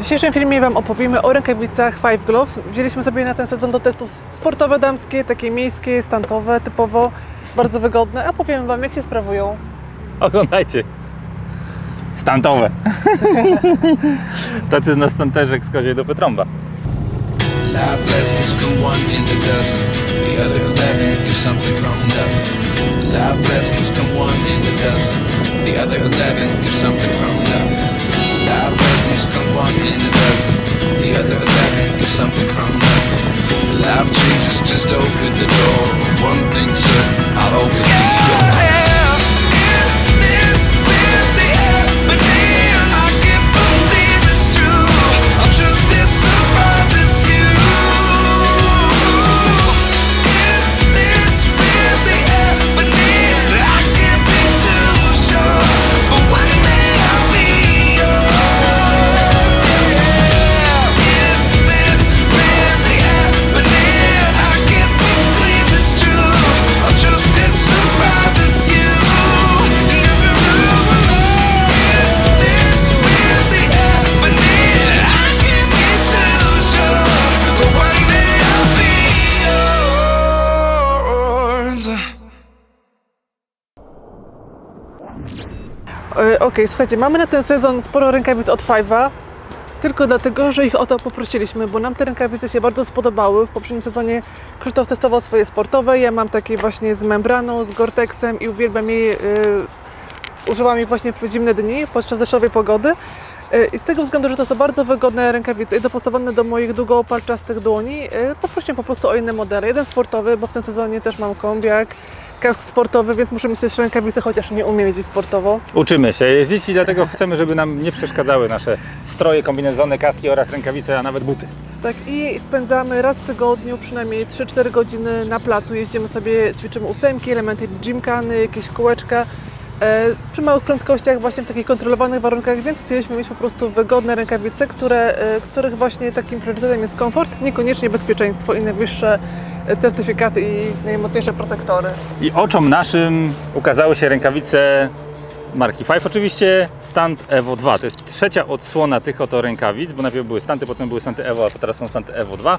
dzisiejszym filmie Wam opowiemy o rękawicach Five Gloves. Wzięliśmy sobie na ten sezon do testów sportowe damskie, takie miejskie, standowe, typowo bardzo wygodne, a powiem Wam jak się sprawują. Oglądajcie. Stantowe. Tacy na stanterzek z koziej do Petrąba. Life lessons come one in a dozen. The other eleven get something from nothing. Life lessons come one in a dozen. The other eleven get something from nothing. Life lessons come one in a dozen. The other eleven get something from nothing. Life changes, just open the door. One thing's certain, I'll always be yours. Okej, słuchajcie, mamy na ten sezon sporo rękawic od Five'a, tylko dlatego, że ich o to poprosiliśmy, bo nam te rękawice się bardzo spodobały. W poprzednim sezonie Krzysztof testował swoje sportowe, ja mam takie właśnie z membraną, z Gore-Texem i uwielbiam je, y, używam jej właśnie w zimne dni, podczas deszczowej pogody. Y, I z tego względu, że to są bardzo wygodne rękawice i dopasowane do moich długopalczastych dłoni, y, poprosiłem po prostu o inne modele. Jeden sportowy, bo w tym sezonie też mam kombiak, kask sportowy, więc muszę mieć też rękawice, chociaż nie umiem jeździć sportowo. Uczymy się jeździć i dlatego chcemy, żeby nam nie przeszkadzały nasze stroje, kombinezony, kaski oraz rękawice, a nawet buty. Tak i spędzamy raz w tygodniu przynajmniej 3-4 godziny na placu. Jeździmy sobie, ćwiczymy ósemki, elementy gymkany, jakieś kółeczka. E, przy małych prędkościach, właśnie w takich kontrolowanych warunkach, więc chcieliśmy mieć po prostu wygodne rękawice, które, e, których właśnie takim priorytetem jest komfort, niekoniecznie bezpieczeństwo i najwyższe certyfikaty i najmocniejsze protektory. I oczom naszym ukazały się rękawice marki Five. Oczywiście Stand Evo 2. To jest trzecia odsłona tych oto rękawic, bo najpierw były Stanty, potem były Stanty Evo, a teraz są Stanty Evo 2.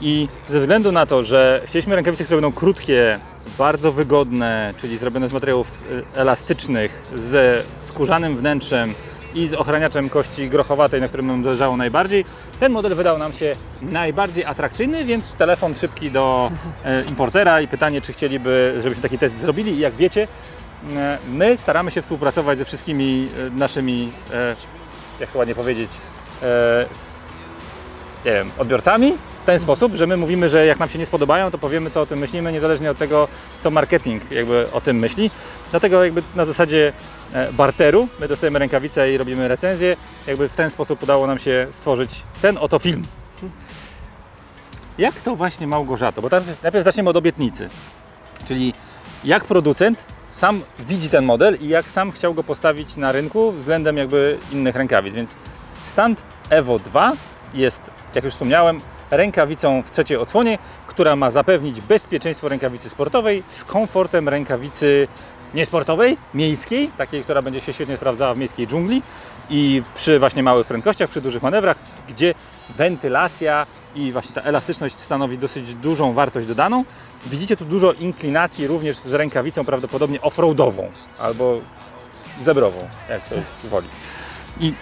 I ze względu na to, że chcieliśmy rękawice, które będą krótkie, bardzo wygodne, czyli zrobione z materiałów y, elastycznych, ze skórzanym wnętrzem i z ochraniaczem kości grochowatej, na którym nam zależało najbardziej, ten model wydał nam się najbardziej atrakcyjny, więc telefon szybki do e, importera i pytanie, czy chcieliby, żebyśmy taki test zrobili. I jak wiecie, e, my staramy się współpracować ze wszystkimi e, naszymi, jak to ładnie powiedzieć, nie wiem, odbiorcami w ten sposób, że my mówimy, że jak nam się nie spodobają, to powiemy, co o tym myślimy, niezależnie od tego, co marketing jakby o tym myśli. Dlatego jakby na zasadzie barteru my dostajemy rękawice i robimy recenzję. Jakby w ten sposób udało nam się stworzyć ten oto film. Jak to właśnie Małgorzato? Bo tam najpierw zaczniemy od obietnicy. Czyli jak producent sam widzi ten model i jak sam chciał go postawić na rynku względem jakby innych rękawic. Więc stand Evo 2 jest, jak już wspomniałem, rękawicą w trzeciej odsłonie, która ma zapewnić bezpieczeństwo rękawicy sportowej z komfortem rękawicy niesportowej, miejskiej, takiej, która będzie się świetnie sprawdzała w miejskiej dżungli i przy właśnie małych prędkościach, przy dużych manewrach, gdzie wentylacja i właśnie ta elastyczność stanowi dosyć dużą wartość dodaną. Widzicie tu dużo inklinacji również z rękawicą prawdopodobnie offroadową albo zebrową, jak ktoś woli. I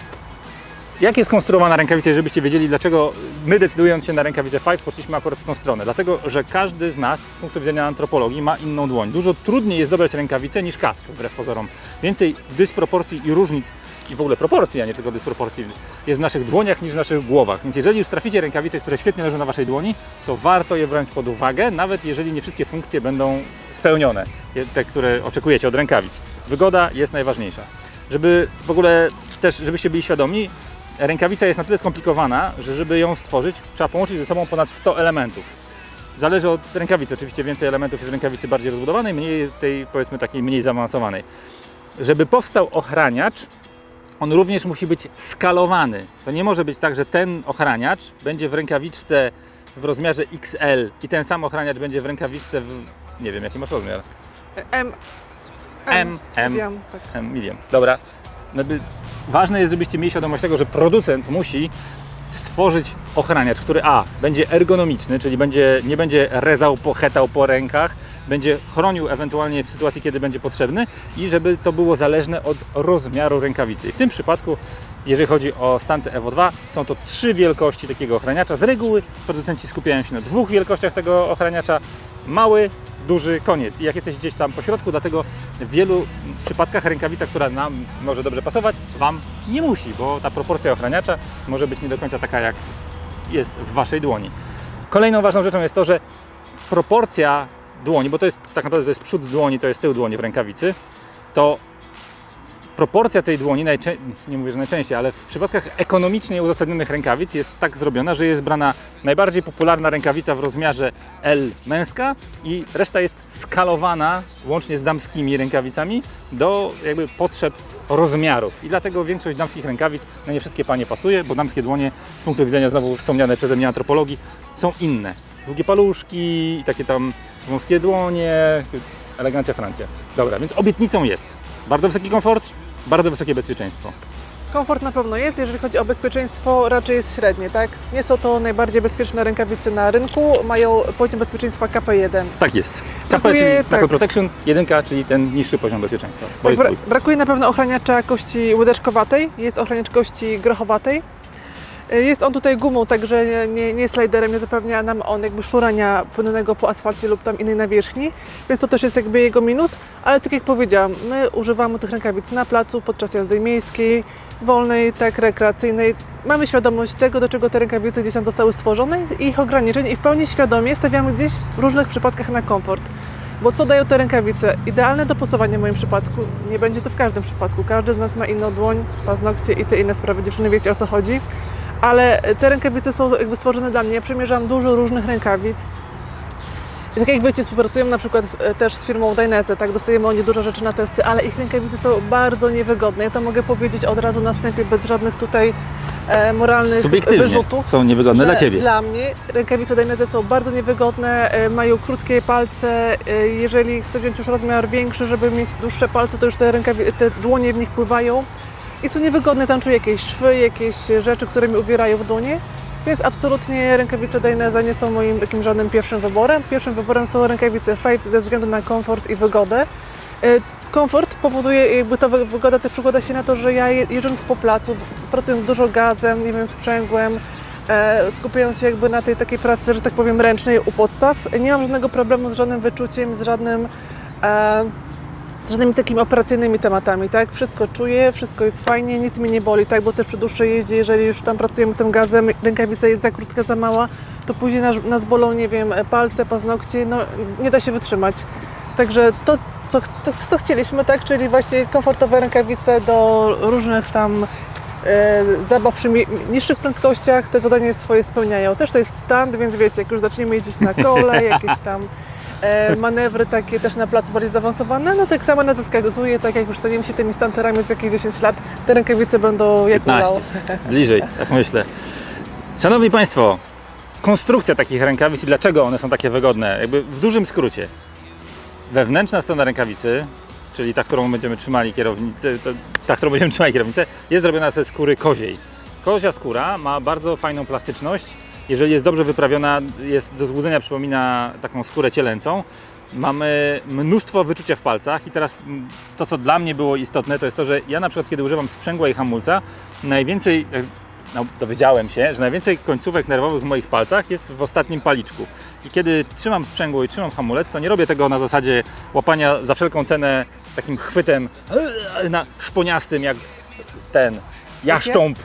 jak jest konstruowana rękawica, żebyście wiedzieli, dlaczego my decydując się na rękawicę Five poszliśmy akurat w tą stronę? Dlatego, że każdy z nas z punktu widzenia antropologii ma inną dłoń. Dużo trudniej jest dobrać rękawicę niż kask, wbrew pozorom. Więcej dysproporcji i różnic i w ogóle proporcji, a nie tylko dysproporcji jest w naszych dłoniach niż w naszych głowach. Więc jeżeli już traficie rękawice, które świetnie leżą na Waszej dłoni, to warto je brać pod uwagę, nawet jeżeli nie wszystkie funkcje będą spełnione, te, które oczekujecie od rękawic. Wygoda jest najważniejsza. Żeby w ogóle też, żebyście byli świadomi, rękawica jest na tyle skomplikowana, że żeby ją stworzyć, trzeba połączyć ze sobą ponad 100 elementów. Zależy od rękawicy, oczywiście więcej elementów jest w rękawicy bardziej rozbudowanej, mniej tej powiedzmy takiej mniej zaawansowanej. Żeby powstał ochraniacz, on również musi być skalowany. To nie może być tak, że ten ochraniacz będzie w rękawiczce w rozmiarze XL i ten sam ochraniacz będzie w rękawiczce w... nie wiem jaki masz rozmiar. M. M, M. Tak. M, medium. Dobra. Ważne jest, żebyście mieli świadomość tego, że producent musi stworzyć ochraniacz, który A będzie ergonomiczny, czyli będzie, nie będzie rezał, pochetał po rękach, będzie chronił ewentualnie w sytuacji, kiedy będzie potrzebny i żeby to było zależne od rozmiaru rękawicy. I w tym przypadku, jeżeli chodzi o Stante Evo 2, są to trzy wielkości takiego ochraniacza. Z reguły producenci skupiają się na dwóch wielkościach tego ochraniacza. Mały, duży, koniec. I jak jesteś gdzieś tam po środku, dlatego w wielu przypadkach rękawica, która nam może dobrze pasować, Wam nie musi, bo ta proporcja ochraniacza może być nie do końca taka, jak jest w Waszej dłoni. Kolejną ważną rzeczą jest to, że proporcja dłoni, bo to jest tak naprawdę to jest przód dłoni, to jest tył dłoni w rękawicy, to proporcja tej dłoni, nie mówię, że najczęściej, ale w przypadkach ekonomicznie uzasadnionych rękawic jest tak zrobiona, że jest brana najbardziej popularna rękawica w rozmiarze L męska i reszta jest skalowana łącznie z damskimi rękawicami do jakby potrzeb rozmiarów. I dlatego większość damskich rękawic na nie wszystkie panie pasuje, bo damskie dłonie z punktu widzenia znowu wspomniane przeze mnie antropologii są inne. Długie paluszki, takie tam wąskie dłonie, elegancja Francja. Dobra, więc obietnicą jest bardzo wysoki komfort, bardzo wysokie bezpieczeństwo. Komfort na pewno jest, jeżeli chodzi o bezpieczeństwo raczej jest średnie, tak? Nie są to najbardziej bezpieczne rękawice na rynku, mają poziom bezpieczeństwa KP1. Tak jest. KP, Brakuje- czyli tak. Protection, jedynka, czyli ten niższy poziom bezpieczeństwa. Tak, bra- brakuje na pewno ochraniacza kości łydeczkowatej, jest ochraniacz kości grochowatej. Jest on tutaj gumą, także nie, nie, nie sliderem, nie zapewnia nam on jakby szurania płynnego po asfalcie lub tam innej nawierzchni, więc to też jest jakby jego minus, ale tak jak powiedziałam, my używamy tych rękawic na placu podczas jazdy miejskiej, wolnej, tak rekreacyjnej. Mamy świadomość tego, do czego te rękawice gdzieś tam zostały stworzone i ich ograniczeń i w pełni świadomie stawiamy gdzieś w różnych przypadkach na komfort. Bo co dają te rękawice? Idealne dopasowanie w moim przypadku. Nie będzie to w każdym przypadku. Każdy z nas ma inną dłoń, paznokcie i te inne sprawy. Dziewczyny wiecie o co chodzi. Ale te rękawice są jakby stworzone dla mnie. Ja przymierzam dużo różnych rękawic. I tak jak wiecie, współpracujemy na przykład e, też z firmą Dainese, tak, dostajemy oni dużo rzeczy na testy, ale ich rękawice są bardzo niewygodne. Ja to mogę powiedzieć od razu na wstępie, bez żadnych tutaj e, moralnych Subiektywnie wyrzutów są niewygodne dla Ciebie. Dla mnie rękawice Dainese są bardzo niewygodne, e, mają krótkie palce. e, Jeżeli chcę wziąć już rozmiar większy, żeby mieć dłuższe palce, to już te, rękawi- te dłonie w nich pływają. I są niewygodne, tam czuję jakieś szwy, jakieś rzeczy, które mi uwierają w dłonie. Więc absolutnie rękawice Dainese nie są moim takim żadnym pierwszym wyborem. Pierwszym wyborem są rękawice Fate ze względu na komfort i wygodę. E, Komfort powoduje, jakby ta wy- wygoda też przekłada się na to, że ja je- jeżdżąc po placu, pracując dużo gazem, nie wiem, sprzęgłem, e, skupiając się jakby na tej takiej pracy, że tak powiem, ręcznej u podstaw, nie mam żadnego problemu z żadnym wyczuciem, z żadnym e, z żadnymi takimi operacyjnymi tematami, tak? Wszystko czuję, wszystko jest fajnie, nic mi nie boli, tak? Bo też przy dłuższej jeździe, jeżeli już tam pracujemy tym gazem, rękawica jest za krótka, za mała, to później nas, nas bolą, nie wiem, palce, paznokcie, no nie da się wytrzymać. Także to, co, to, co chcieliśmy, tak? Czyli właśnie komfortowe rękawice do różnych tam e, zabaw przy niższych prędkościach, te zadania swoje spełniają. Też to jest stand, więc wiecie, jak już zaczniemy jeździć na kole, jakieś tam e, manewry takie też na placu bardziej zaawansowane, no tak samo nas wskazuje, tak jak już stajemy się tymi stanterami z jakieś 10 lat, te rękawice będą jak 15. udało. Bliżej, tak myślę. Szanowni Państwo, konstrukcja takich rękawic i dlaczego one są takie wygodne? Jakby w dużym skrócie. Wewnętrzna strona rękawicy, czyli ta, którą będziemy trzymali kierownicę, to- ta, którą będziemy trzymali kierownicę, jest zrobiona ze skóry koziej. Kozia skóra ma bardzo fajną plastyczność. Jeżeli jest dobrze wyprawiona, jest do złudzenia przypomina taką skórę cielęcą. Mamy mnóstwo wyczucia w palcach i teraz to, co dla mnie było istotne, to jest to, że ja na przykład, kiedy używam sprzęgła i hamulca, najwięcej, e, no, dowiedziałem się, że najwięcej końcówek nerwowych w moich palcach jest w ostatnim paliczku. I kiedy trzymam sprzęgło i trzymam hamulec, to nie robię tego na zasadzie łapania za wszelką cenę takim chwytem e, na szponiastym, jak ten jaszcząb,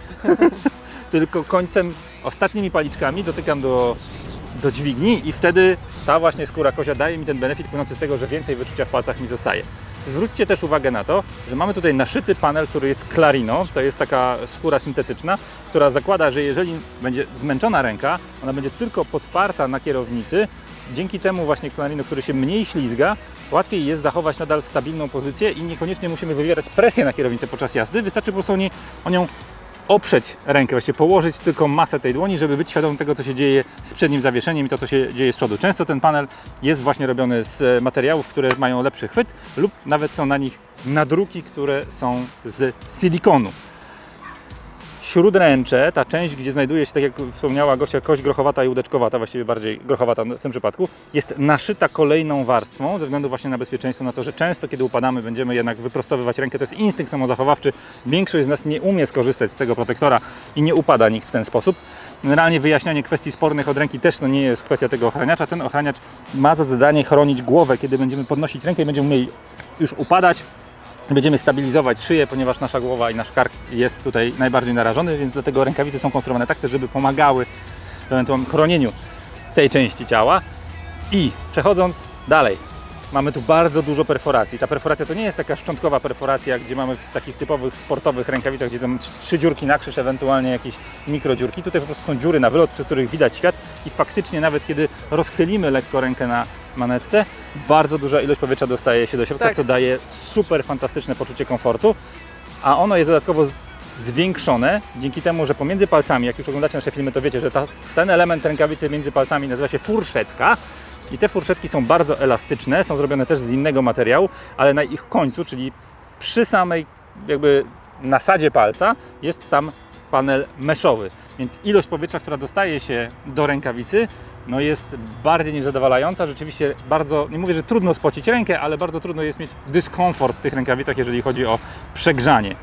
tylko końcem, ostatnimi paliczkami dotykam do, do dźwigni i wtedy ta właśnie skóra kozia daje mi ten benefit płynący z tego, że więcej wyczucia w palcach mi zostaje. Zwróćcie też uwagę na to, że mamy tutaj naszyty panel, który jest clarino, to jest taka skóra syntetyczna, która zakłada, że jeżeli będzie zmęczona ręka, ona będzie tylko podparta na kierownicy, dzięki temu właśnie clarino, który się mniej ślizga, łatwiej jest zachować nadal stabilną pozycję i niekoniecznie musimy wywierać presję na kierownicę podczas jazdy, wystarczy po prostu o, nie, o nią oprzeć rękę, właściwie położyć tylko masę tej dłoni, żeby być świadomym tego, co się dzieje z przednim zawieszeniem i to, co się dzieje z przodu. Często ten panel jest właśnie robiony z materiałów, które mają lepszy chwyt lub nawet są na nich nadruki, które są z silikonu. Śródręcze, ta część, gdzie znajduje się, tak jak wspomniała Gosia, kość grochowata i łódeczkowata, właściwie bardziej grochowata w tym przypadku, jest naszyta kolejną warstwą ze względu właśnie na bezpieczeństwo, na to, że często kiedy upadamy będziemy jednak wyprostowywać rękę, to jest instynkt samozachowawczy. Większość z nas nie umie skorzystać z tego protektora i nie upada nikt w ten sposób. Generalnie wyjaśnianie kwestii spornych od ręki też no nie jest kwestia tego ochraniacza. Ten ochraniacz ma za zadanie chronić głowę, kiedy będziemy podnosić rękę i będziemy mieli już upadać, Będziemy stabilizować szyję, ponieważ nasza głowa i nasz kark jest tutaj najbardziej narażony, więc dlatego rękawice są konstruowane tak żeby pomagały w ewentualnym chronieniu tej części ciała. I przechodząc dalej, mamy tu bardzo dużo perforacji. Ta perforacja to nie jest taka szczątkowa perforacja, gdzie mamy w takich typowych sportowych rękawicach, gdzie tam trzy dziurki na krzyż, ewentualnie jakieś mikrodziurki. Tutaj po prostu są dziury na wylot, przez których widać świat i faktycznie nawet kiedy rozchylimy lekko rękę na manetce, bardzo duża ilość powietrza dostaje się do środka, Tak. co daje super fantastyczne poczucie komfortu, a ono jest dodatkowo zwiększone dzięki temu, że pomiędzy palcami, jak już oglądacie nasze filmy, to wiecie, że ta, ten element rękawicy między palcami nazywa się furszetka i te furszetki są bardzo elastyczne, są zrobione też z innego materiału, ale na ich końcu, czyli przy samej jakby nasadzie palca jest tam panel meszowy, więc ilość powietrza, która dostaje się do rękawicy, no jest bardziej niż zadowalająca. Rzeczywiście bardzo, nie mówię, że trudno spocić rękę, ale bardzo trudno jest mieć dyskomfort w tych rękawicach, jeżeli chodzi o przegrzanie.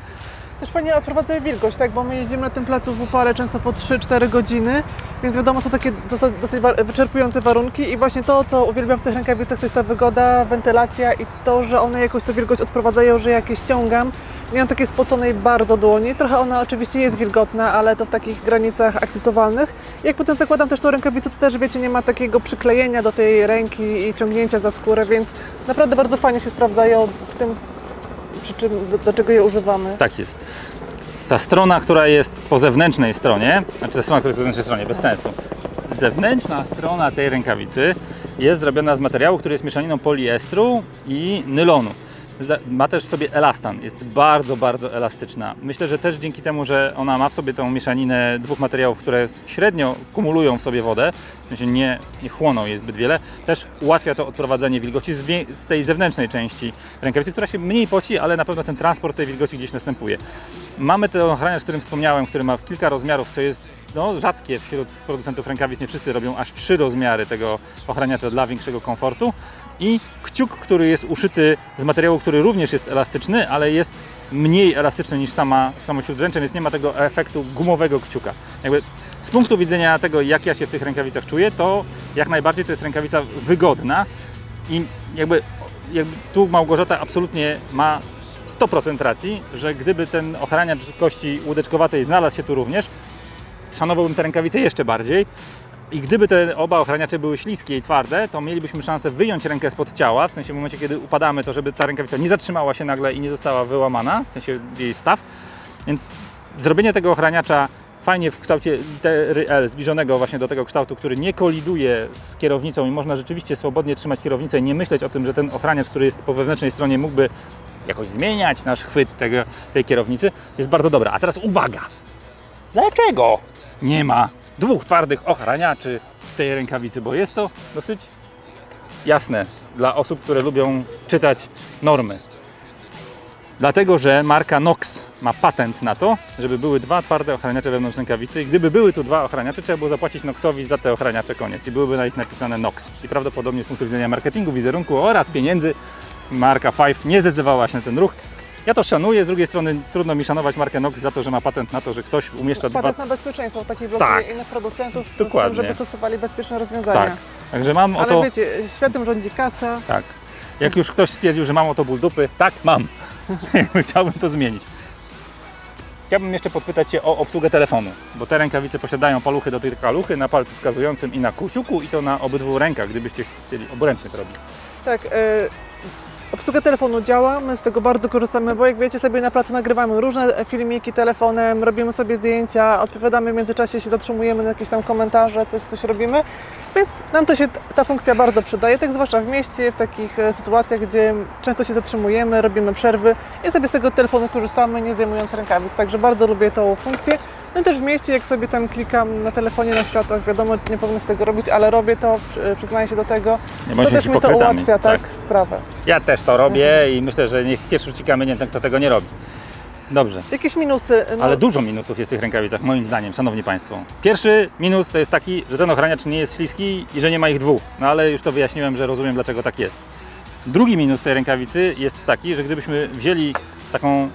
Też fajnie odprowadzają wilgoć, tak? Bo my jeździmy na tym placu w upale często po 3-4 godziny, więc wiadomo, są takie dosyć, dosyć wyczerpujące warunki i właśnie to, co uwielbiam w tych rękawicach, to jest ta wygoda, wentylacja i to, że one jakoś tą wilgoć odprowadzają, że jak je ściągam, nie mam takiej spoconej bardzo dłoni. Trochę ona oczywiście jest wilgotna, ale to w takich granicach akceptowalnych. Jak potem zakładam też tą rękawicę, to też wiecie, nie ma takiego przyklejenia do tej ręki i ciągnięcia za skórę, więc naprawdę bardzo fajnie się sprawdzają w tym, przy czym, do, do czego je używamy. Tak jest. Ta strona, która jest po zewnętrznej stronie, znaczy ta strona, która jest po zewnętrznej stronie, bez sensu. Zewnętrzna strona tej rękawicy jest zrobiona z materiału, który jest mieszaniną poliestru i nylonu. Ma też w sobie elastan, jest bardzo, bardzo elastyczna. Myślę, że też dzięki temu, że ona ma w sobie tą mieszaninę dwóch materiałów, które średnio kumulują w sobie wodę, w sensie nie, nie chłoną jej zbyt wiele, też ułatwia to odprowadzenie wilgoci z, z tej zewnętrznej części rękawicy, która się mniej poci, ale na pewno ten transport tej wilgoci gdzieś następuje. Mamy ten ochraniacz, o którym wspomniałem, który ma kilka rozmiarów, co jest no, rzadkie wśród producentów rękawic. Nie wszyscy robią aż trzy rozmiary tego ochraniacza dla większego komfortu. I kciuk, który jest uszyty z materiału, który również jest elastyczny, ale jest mniej elastyczny niż sama, samo śródręcze, więc nie ma tego efektu gumowego kciuka. Jakby z punktu widzenia tego, jak ja się w tych rękawicach czuję, to jak najbardziej to jest rękawica wygodna i jakby, jakby tu Małgorzata absolutnie ma 100% racji, że gdyby ten ochraniacz kości łódeczkowatej znalazł się tu również, szanowałbym te rękawice jeszcze bardziej. I gdyby te oba ochraniacze były śliskie i twarde, to mielibyśmy szansę wyjąć rękę spod ciała, w sensie w momencie, kiedy upadamy, to żeby ta rękawica nie zatrzymała się nagle i nie została wyłamana, w sensie jej staw. Więc zrobienie tego ochraniacza fajnie w kształcie litery L, zbliżonego właśnie do tego kształtu, który nie koliduje z kierownicą i można rzeczywiście swobodnie trzymać kierownicę i nie myśleć o tym, że ten ochraniacz, który jest po wewnętrznej stronie mógłby jakoś zmieniać nasz chwyt tego, tej kierownicy, jest bardzo dobra. A teraz uwaga! Dlaczego nie ma dwóch twardych ochraniaczy w tej rękawicy? Bo jest to dosyć jasne dla osób, które lubią czytać normy. Dlatego, że marka Nox ma patent na to, żeby były dwa twarde ochraniacze wewnątrz rękawicy i gdyby były tu dwa ochraniacze, trzeba było zapłacić Noxowi za te ochraniacze koniec i byłyby na nich napisane Nox. I prawdopodobnie z punktu widzenia marketingu, wizerunku oraz pieniędzy marka Five nie zdecydowała się na ten ruch. Ja to szanuję, z drugiej strony trudno mi szanować markę Nox za to, że ma patent na to, że ktoś umieszcza dwa... Patent na bezpieczeństwo, taki blokuje Tak. innych producentów, Dokładnie. żeby stosowali bezpieczne rozwiązania. Tak. Także mam Ale wiecie, światem rządzi kasa. Tak. Jak już ktoś stwierdził, że mam o to ból dupy, tak mam. Chciałbym to zmienić. Chciałbym jeszcze podpytać Cię o obsługę telefonu, bo te rękawice posiadają paluchy do tej kaluchy na palcu wskazującym i na kciuku i to na obydwu rękach, gdybyście chcieli obręcznie to robić. Tak, e, obsługa telefonu działa, my z tego bardzo korzystamy, bo jak wiecie sobie na placu nagrywamy różne filmiki telefonem, robimy sobie zdjęcia, odpowiadamy w międzyczasie, się zatrzymujemy na jakieś tam komentarze, coś, coś robimy, więc nam to się ta funkcja bardzo przydaje, tak zwłaszcza w mieście, w takich e, sytuacjach, gdzie często się zatrzymujemy, robimy przerwy i sobie z tego telefonu korzystamy, nie zdejmując rękawic, także bardzo lubię tą funkcję. No i też w mieście, jak sobie tam klikam na telefonie na światłach, wiadomo, nie powinno się tego robić, ale robię to, przy- przyznaję się do tego, Nie to bądźmy też mi to ułatwia, tak, tak. sprawę. Ja też to robię i myślę, że niech pierwszy rzuci kamieniem ten, kto tego nie robi. Dobrze. Jakieś minusy? No, Ale dużo minusów jest w tych rękawicach, moim zdaniem, szanowni państwo. Pierwszy minus to jest taki, że ten ochraniacz nie jest śliski i że nie ma ich dwóch. No ale już to wyjaśniłem, że rozumiem dlaczego tak jest. Drugi minus tej rękawicy jest taki, że gdybyśmy wzięli taką.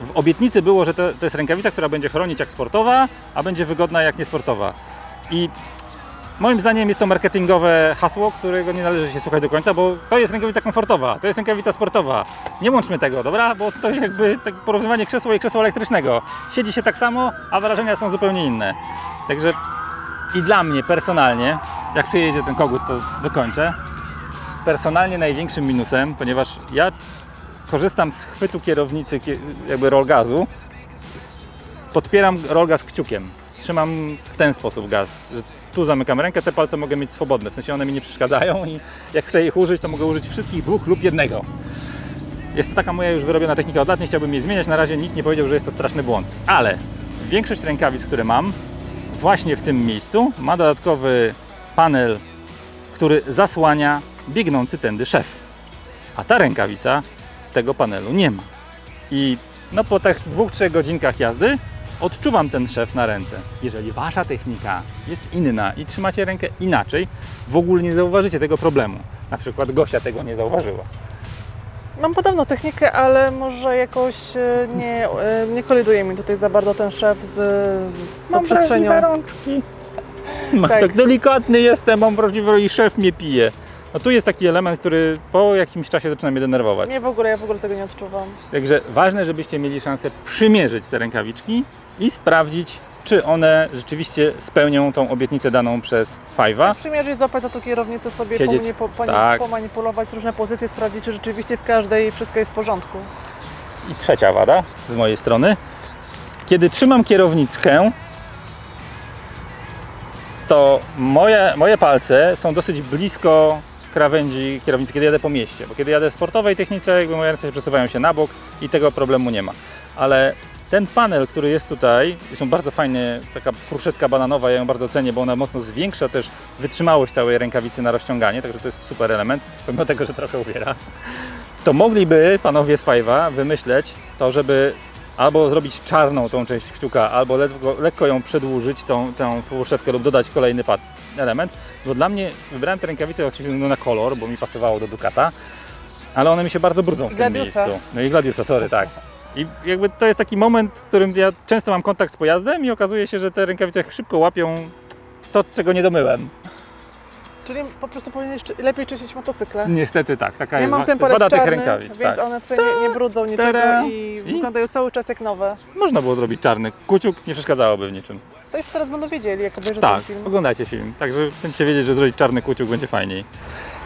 W obietnicy było, że to, to jest rękawica, która będzie chronić jak sportowa, a będzie wygodna jak niesportowa. I moim zdaniem jest to marketingowe hasło, którego nie należy się słuchać do końca, bo to jest rękawica komfortowa, to jest rękawica sportowa. Nie łączmy tego, dobra? Bo to jakby tak porównywanie krzesła i krzesła elektrycznego. Siedzi się tak samo, a wrażenia są zupełnie inne. Także i dla mnie personalnie, jak przyjedzie ten kogut, to dokończę. Personalnie największym minusem, ponieważ ja korzystam z chwytu kierownicy, kie- jakby rollgazu, podpieram rollgaz kciukiem. Trzymam w ten sposób gaz, tu zamykam rękę, te palce mogę mieć swobodne, w sensie one mi nie przeszkadzają i jak chcę ich użyć, to mogę użyć wszystkich dwóch lub jednego. Jest to taka moja już wyrobiona technika od lat, nie chciałbym jej zmieniać, na razie nikt nie powiedział, że jest to straszny błąd. Ale większość rękawic, które mam, właśnie w tym miejscu ma dodatkowy panel, który zasłania biegnący tędy szef. A ta rękawica tego panelu nie ma. I no po tych dwóch, trzech godzinkach jazdy odczuwam ten szef na ręce. Jeżeli wasza technika jest inna i trzymacie rękę inaczej, w ogóle nie zauważycie tego problemu. Na przykład Gosia tego nie zauważyła. Mam podobną technikę, ale może jakoś e, nie, e, nie koliduje mi tutaj za bardzo ten szef z tą przestrzenią. rączki. No, Tak. tak. delikatny jestem, mam wrażliwe i szef mnie pije. No tu jest taki element, który po jakimś czasie zaczyna mnie denerwować. Nie w ogóle, ja w ogóle tego nie odczuwam. Także ważne, żebyście mieli szansę przymierzyć te rękawiczki i sprawdzić, czy one rzeczywiście spełnią tą obietnicę daną przez Five'a. Przymierzyć, złapać za tą kierownicę sobie, Siedzieć. pomani- po, pani- Tak. pomanipulować różne pozycje, sprawdzić, czy rzeczywiście w każdej wszystko jest w porządku. I trzecia wada z mojej strony. Kiedy trzymam kierownickę, to moje, moje palce są dosyć blisko krawędzi kierownicy, kiedy jadę po mieście. Bo kiedy jadę w sportowej technice, jakby moje ręce przesuwają się na bok i tego problemu nie ma. Ale ten panel, który jest tutaj, zresztą bardzo fajnie, taka fruszetka bananowa, ja ją bardzo cenię, bo ona mocno zwiększa też wytrzymałość całej rękawicy na rozciąganie, także to jest super element, pomimo tego, że trochę uwiera to mogliby panowie z Five'a wymyśleć to, żeby albo zrobić czarną tą część kciuka, albo lekko, lekko ją przedłużyć, tą, tą fuszetkę lub dodać kolejny pad, element. Bo dla mnie, wybrałem te rękawice oczywiście na kolor, bo mi pasowało do Ducata, ale one mi się bardzo brudzą w tym Gladiusa. miejscu. No i Gladiusa, sorry, tak. I jakby to jest taki moment, w którym ja często mam kontakt z pojazdem i okazuje się, że te rękawice szybko łapią to, czego nie domyłem. Czyli po prostu powinieneś lepiej czyścić motocykle. Niestety tak, taka Ja jest, mam wada tych rękawic. więc Tak. one tutaj nie, nie brudzą niczego Tada. i I? wyglądają cały czas jak nowe. Można było zrobić czarny kuciuk, nie przeszkadzałoby w niczym. To już teraz będą wiedzieli, jak obejrzą Tak, ten film. oglądajcie film. Także będziecie wiedzieć, że zrobić czarny kuciuk będzie fajniej.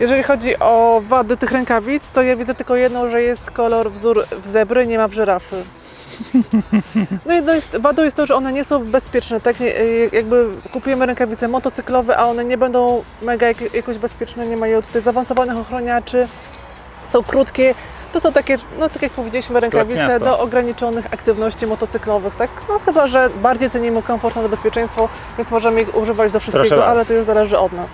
Jeżeli chodzi o wady tych rękawic, to ja widzę tylko jedną, że jest kolor wzór w zebry, nie ma w żyrafy. No i dość, wadą jest to, że one nie są bezpieczne, tak y, jakby kupujemy rękawice motocyklowe, a one nie będą mega jak, jakoś bezpieczne, nie mają tutaj zaawansowanych ochroniaczy, są krótkie, to są takie, no tak jak powiedzieliśmy, rękawice do ograniczonych aktywności motocyklowych, tak? No chyba, że bardziej cenimy komfort na bezpieczeństwo, więc możemy ich używać do wszystkiego, ale to już zależy od nas.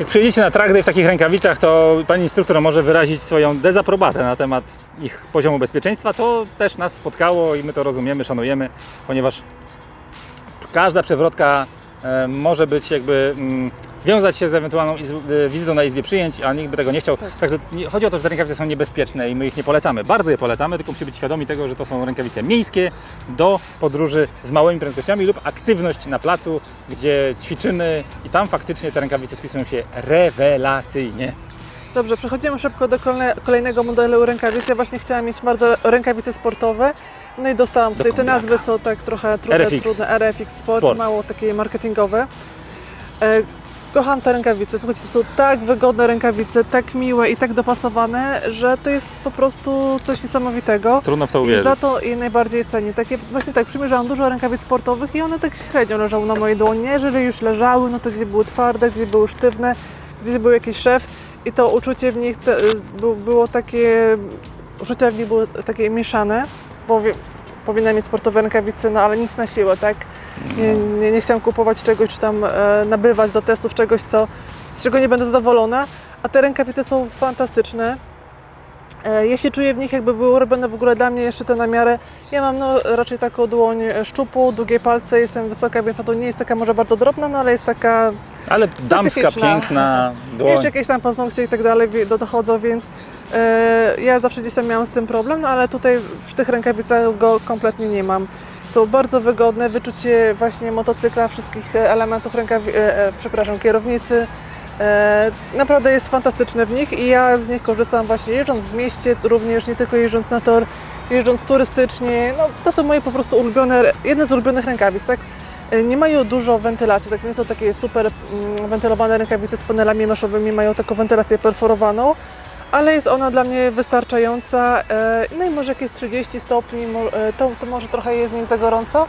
Jak przyjedziecie na track day w takich rękawicach, to pani instruktor może wyrazić swoją dezaprobatę na temat ich poziomu bezpieczeństwa. To też nas spotkało i my to rozumiemy, szanujemy, ponieważ każda przewrotka może być jakby mm, wiązać się z ewentualną e, wizytą na izbie przyjęć, a nikt by tego nie chciał. Także nie, chodzi o to, że te rękawice są niebezpieczne i my ich nie polecamy. Bardzo je polecamy, tylko musimy być świadomi tego, że to są rękawice miejskie do podróży z małymi prędkościami lub aktywność na placu, gdzie ćwiczymy i tam faktycznie te rękawice spisują się rewelacyjnie. Dobrze, przechodzimy szybko do kolejnego modelu rękawic. Ja właśnie chciałam mieć bardzo rękawice sportowe. No i dostałam tutaj, te nazwy są tak trochę trudne, RFX. trudne. RFX Sport, Sport. mało takie marketingowe. E, kocham te rękawice, słuchajcie, to są tak wygodne rękawice, tak miłe i tak dopasowane, że to jest po prostu coś niesamowitego. Trudno w to I uwierzyć. za to je najbardziej cenię. Takie, właśnie tak, przymierzałam dużo rękawic sportowych i one tak średnio leżały na mojej dłoni. Jeżeli już leżały, no to gdzie były twarde, gdzie były sztywne, gdzieś był jakiś szef i to uczucie w nich te, bu- było takie, uczucia w nich były takie mieszane, bo wie, powinna mieć sportowe rękawice, no ale nic na siłę, tak? Nie, nie, nie chciałam kupować czegoś, czy tam e, nabywać do testów czegoś, co, z czego nie będę zadowolona, a te rękawice są fantastyczne. E, Ja się czuję w nich jakby były robione w ogóle dla mnie jeszcze te na miarę. Ja mam no, raczej taką dłoń e, szczupłą, długie palce, jestem wysoka, więc to nie jest taka może bardzo drobna, no ale jest taka Ale damska, piękna dłoń. Jeszcze jakieś tam paznokcie i tak dalej dochodzą, więc ja zawsze gdzieś tam miałam z tym problem, no ale tutaj w tych rękawicach go kompletnie nie mam. Są bardzo wygodne, wyczucie właśnie motocykla, wszystkich e, elementów rękawi- e, e, przepraszam, kierownicy. Naprawdę jest fantastyczne w nich i ja z nich korzystam właśnie jeżdżąc w mieście, również nie tylko jeżdżąc na tor, jeżdżąc turystycznie. No, to są moje po prostu ulubione, jedne z ulubionych rękawic, tak? Nie mają dużo wentylacji, tak nie są takie super mm, wentylowane rękawice z panelami meszowymi, mają taką wentylację perforowaną, ale jest ona dla mnie wystarczająca. E, No i może jak jest 30 stopni, e, to, to może trochę jest nim za gorąco.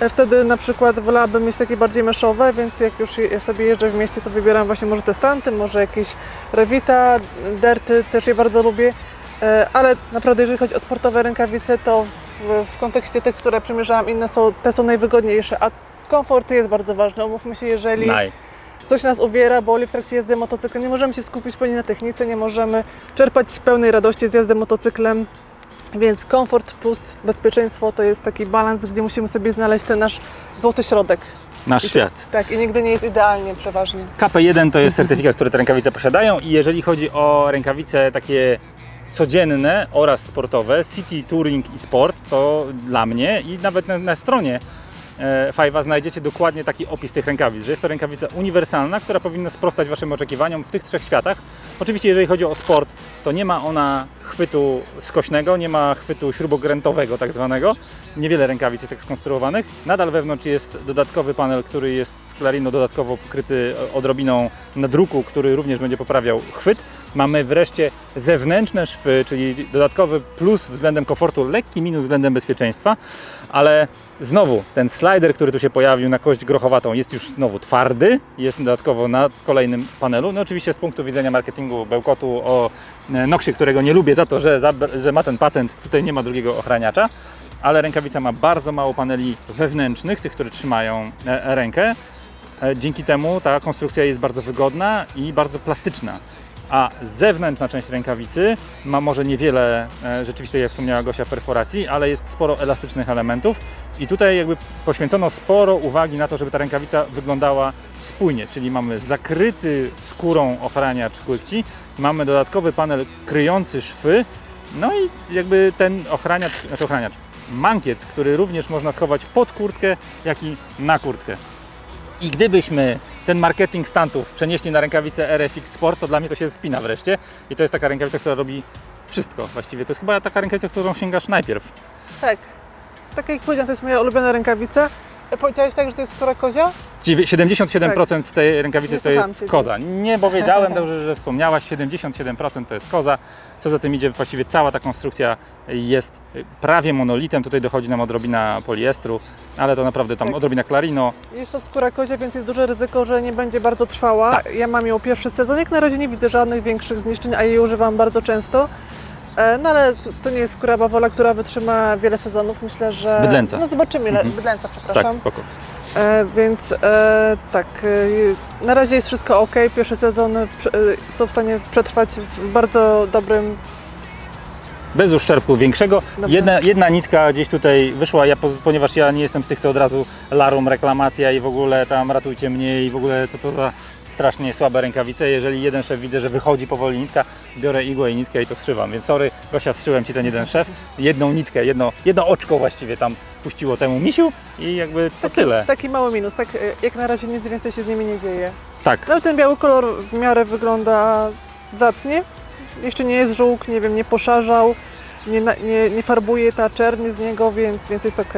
E, Wtedy na przykład wolałabym mieć takie bardziej meszowe, więc jak już je- sobie jeżdżę w mieście, to wybieram właśnie może te Stanty, może jakieś Revita, Derty, też je bardzo lubię. Ale naprawdę jeżeli chodzi o sportowe rękawice, to w, w kontekście tych, które przymierzałam inne są, te są najwygodniejsze, a komfort jest bardzo ważny. Umówmy się, jeżeli Naj. Coś nas uwiera, boli w trakcie jazdy motocyklem, nie możemy się skupić pełni na technice, nie możemy czerpać pełnej radości z jazdy motocyklem. Więc komfort plus bezpieczeństwo to jest taki balans, gdzie musimy sobie znaleźć ten nasz złoty środek. Nasz I- świat. Tak, i nigdy nie jest idealnie przeważnie. KP1 to jest certyfikat, który te rękawice posiadają i jeżeli chodzi o rękawice takie codzienne oraz sportowe, City Touring i Sport, to dla mnie i nawet na, na stronie Five'a znajdziecie dokładnie taki opis tych rękawic, że jest to rękawica uniwersalna, która powinna sprostać Waszym oczekiwaniom w tych trzech światach. Oczywiście jeżeli chodzi o sport, to nie ma ona chwytu skośnego, nie ma chwytu śrubokrętowego tak zwanego. Niewiele rękawic jest tak skonstruowanych. Nadal wewnątrz jest dodatkowy panel, który jest z Clarino dodatkowo pokryty odrobiną nadruku, który również będzie poprawiał chwyt. Mamy wreszcie zewnętrzne szwy, czyli dodatkowy plus względem komfortu, lekki minus względem bezpieczeństwa, ale znowu ten slider, który tu się pojawił na kość grochowatą jest już znowu twardy, jest dodatkowo na kolejnym panelu. No oczywiście z punktu widzenia marketingu bełkotu o e, Noxie, którego nie lubię za to, że, zabr- że ma ten patent, tutaj nie ma drugiego ochraniacza, ale rękawica ma bardzo mało paneli wewnętrznych, tych, które trzymają e, rękę. E, Dzięki temu ta konstrukcja jest bardzo wygodna i bardzo plastyczna. A zewnętrzna część rękawicy ma może niewiele, e, rzeczywiście jak wspomniała Gosia, perforacji, ale jest sporo elastycznych elementów i tutaj jakby poświęcono sporo uwagi na to, żeby ta rękawica wyglądała spójnie, czyli mamy zakryty skórą ochraniacz łykci, mamy dodatkowy panel kryjący szwy, no i jakby ten ochraniacz, znaczy ochraniacz, mankiet, który również można schować pod kurtkę, jak i na kurtkę. I gdybyśmy ten marketing stantów przenieśli na rękawicę RFX Sport, to dla mnie to się spina wreszcie. I to jest taka rękawica, która robi wszystko właściwie. To jest chyba taka rękawica, którą sięgasz najpierw. Tak. Tak jak powiedziałam, to jest moja ulubiona rękawica. E, Powiedziałeś tak, że to jest skóra kozia? Dziewię- 77% z tej rękawicy Nie to słucham jest cię. koza. Nie, bo wiedziałem dobrze, że wspomniałaś, 77% to jest koza. Co za tym idzie, właściwie cała ta konstrukcja jest prawie monolitem. Tutaj dochodzi nam odrobina poliestru, ale to naprawdę tam Tak. odrobina clarino. Jest to skóra kozia, więc jest duże ryzyko, że nie będzie bardzo trwała. Tak. Ja mam ją pierwszy sezon, jak na razie nie widzę żadnych większych zniszczeń, a jej używam bardzo często. E, No ale to nie jest skóra bawola, która wytrzyma wiele sezonów. Myślę, że... Bydlęca. No zobaczymy, ile... Mhm. bydlęca, Tak, przepraszam. spoko. E, więc e, tak, e, na razie jest wszystko ok. Pierwszy sezon e, są w stanie przetrwać w bardzo dobrym Bez uszczerbku większego. Jedna, jedna nitka gdzieś tutaj wyszła, ja, po- ponieważ ja nie jestem z tych, co od razu larum, reklamacja i w ogóle tam ratujcie mnie i w ogóle co to za strasznie słabe rękawice. Jeżeli jeden szef widzę, że wychodzi powoli nitka, biorę igłę i nitkę i to zszywam. Więc sorry, Gosia, zszyłem Ci ten jeden szef. Jedną nitkę, jedno, jedno oczko właściwie tam puściło temu misiu i jakby to tyle. Taki mały minus, tak e, jak na razie nic więcej się z nimi nie dzieje. Tak, No ale ten biały kolor w miarę wygląda zacnie. Jeszcze nie jest żółk, nie wiem, nie poszarzał, nie, nie, nie farbuje ta czerni z niego, więc, więc jest ok.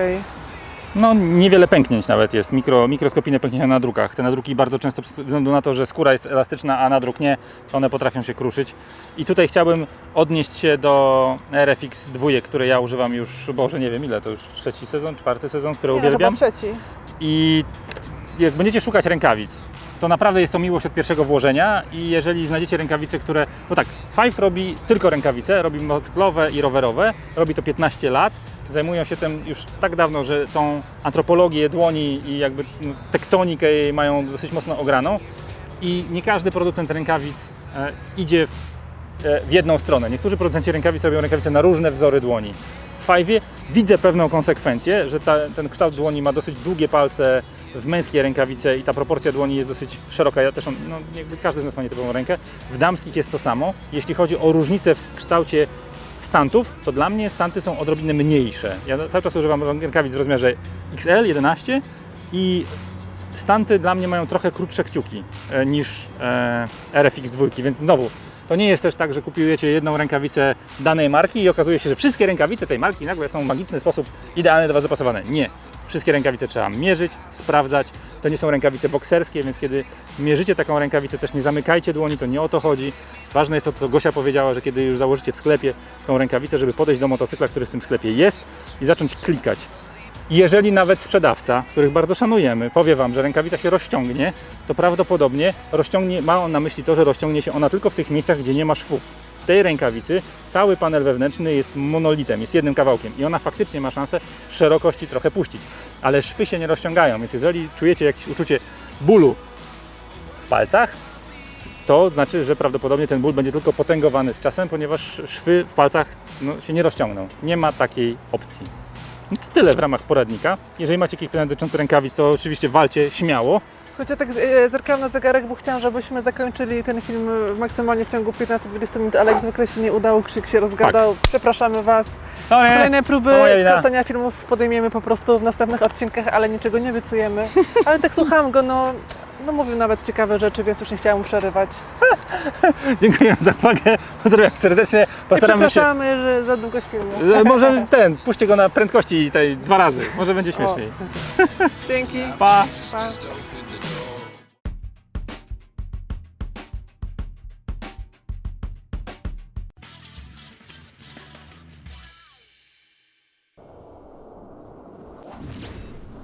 No niewiele pęknięć nawet jest, Mikro, mikroskopijne pęknięcia na drukach. Te nadruki bardzo często ze względu na to, że skóra jest elastyczna, a nadruk nie, to one potrafią się kruszyć. I tutaj chciałbym odnieść się do RFX 2, które ja używam już, Boże nie wiem ile, to już trzeci sezon, czwarty sezon, które Nie, uwielbiam. chyba trzeci. I jak będziecie szukać rękawic, to naprawdę jest to miłość od pierwszego włożenia i jeżeli znajdziecie rękawice, które... No tak, Five robi tylko rękawice, robi motocyklowe i rowerowe, robi to 15 lat, zajmują się tym już tak dawno, że tą antropologię dłoni i jakby no, tektonikę jej mają dosyć mocno ograną i nie każdy producent rękawic e, idzie w e, w jedną stronę. Niektórzy producenci rękawic robią rękawice na różne wzory dłoni. W Five'ie widzę pewną konsekwencję, że ta, ten kształt dłoni ma dosyć długie palce w męskiej rękawice i ta proporcja dłoni jest dosyć szeroka. Ja też, mam- no, każdy z nas ma nietypową rękę. W damskich jest to samo. Jeśli chodzi o różnicę w kształcie stantów, to dla mnie stanty są odrobinę mniejsze. Ja cały czas używam rękawic w rozmiarze XL, 11 i stanty dla mnie mają trochę krótsze kciuki e, niż e, RFX 2, więc znowu to nie jest też tak, że kupujecie jedną rękawicę danej marki i okazuje się, że wszystkie rękawice tej marki nagle są w magiczny sposób idealnie do Was dopasowane. Nie. Wszystkie rękawice trzeba mierzyć, sprawdzać. To nie są rękawice bokserskie, więc kiedy mierzycie taką rękawicę, też nie zamykajcie dłoni, to nie o to chodzi. Ważne jest to, co Gosia powiedziała, że kiedy już założycie w sklepie tą rękawicę, żeby podejść do motocykla, który w tym sklepie jest i zacząć klikać. Jeżeli nawet sprzedawca, których bardzo szanujemy, powie Wam, że rękawica się rozciągnie, to prawdopodobnie rozciągnie, ma on na myśli to, że rozciągnie się ona tylko w tych miejscach, gdzie nie ma szwów. W tej rękawicy cały panel wewnętrzny jest monolitem, jest jednym kawałkiem i ona faktycznie ma szansę szerokości trochę puścić. Ale szwy się nie rozciągają, więc jeżeli czujecie jakieś uczucie bólu w palcach, to znaczy, że prawdopodobnie ten ból będzie tylko potęgowany z czasem, ponieważ szwy w palcach no, się nie rozciągną. Nie ma takiej opcji. No to tyle w ramach poradnika. Jeżeli macie jakieś pytania dotyczące rękawic, to oczywiście walcie śmiało. Choć ja tak e, zerkałam na zegarek, bo chciałam, żebyśmy zakończyli ten film maksymalnie w ciągu 15-20 minut, ale jak zwykle się nie udało, krzyk się rozgadał. Przepraszamy Was. Kolejne próby kręcenia filmów podejmiemy po prostu w następnych odcinkach, ale niczego nie obiecujemy. Ale tak słuchałam go, no, no mówił nawet ciekawe rzeczy, więc już nie chciałam przerywać. Dziękuję za uwagę. Pozdrawiam serdecznie. I Postaramy się. przepraszamy, że za długo filmu. E, Może ten, puśćcie go na prędkości tej dwa razy. Może będzie śmieszniej. Dzięki. Pa! Pa.